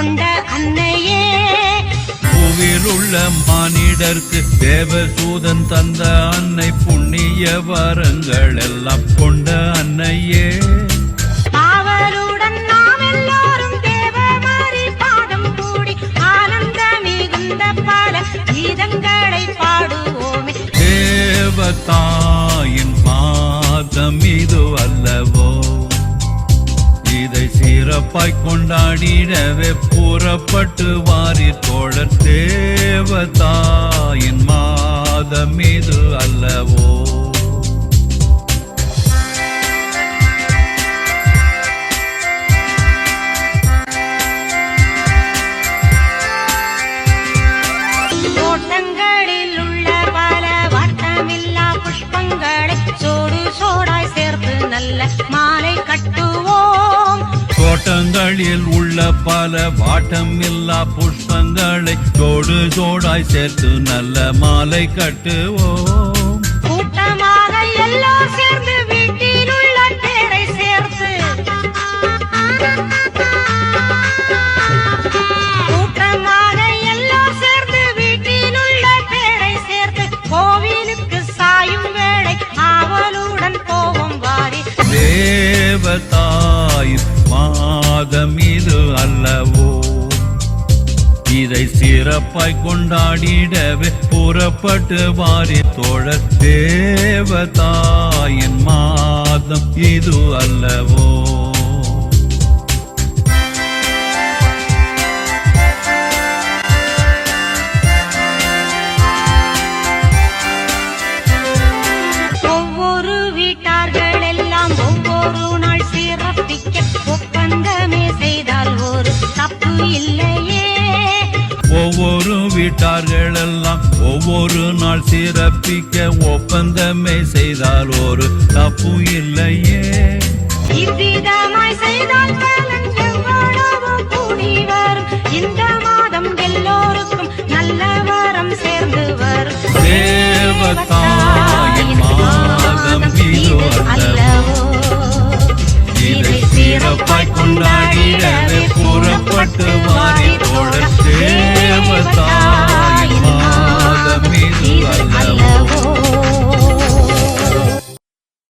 கொண்ட அன்னையே. பூவில் உள்ள மானிடர்க்கு தேவசூதன் தந்த அன்னை புண்ணிய வரங்கள் எல்லாம் கொண்ட அன்னையே. ஆவலுடன் சிறப்பாய் கொண்டாடிடவே புறப்பட்டு வாரி தோழர் தே தோட்டங்களில் உள்ள பல வாட்டம் இல்லா புஷ்பங்களை ஜோடு ஜோடாய் சேர்த்து நல்ல மாலை கட்டுவோம். கூட்டமாக எல்லோர் சேர்ந்து மாதம் இது அல்லவோ? இதை சிறப்பாய் கொண்டாடிடவே புறப்பட்டு வாரி தோழ தேவதாயின் மாதம் இது அல்லவோ? வீட்டார்களெல்லாம் ஒவ்வொரு நாள் சிறப்பிக்க ஒப்பந்தமே செய்தால் ஒரு தப்பு இல்லையே. இந்த you thought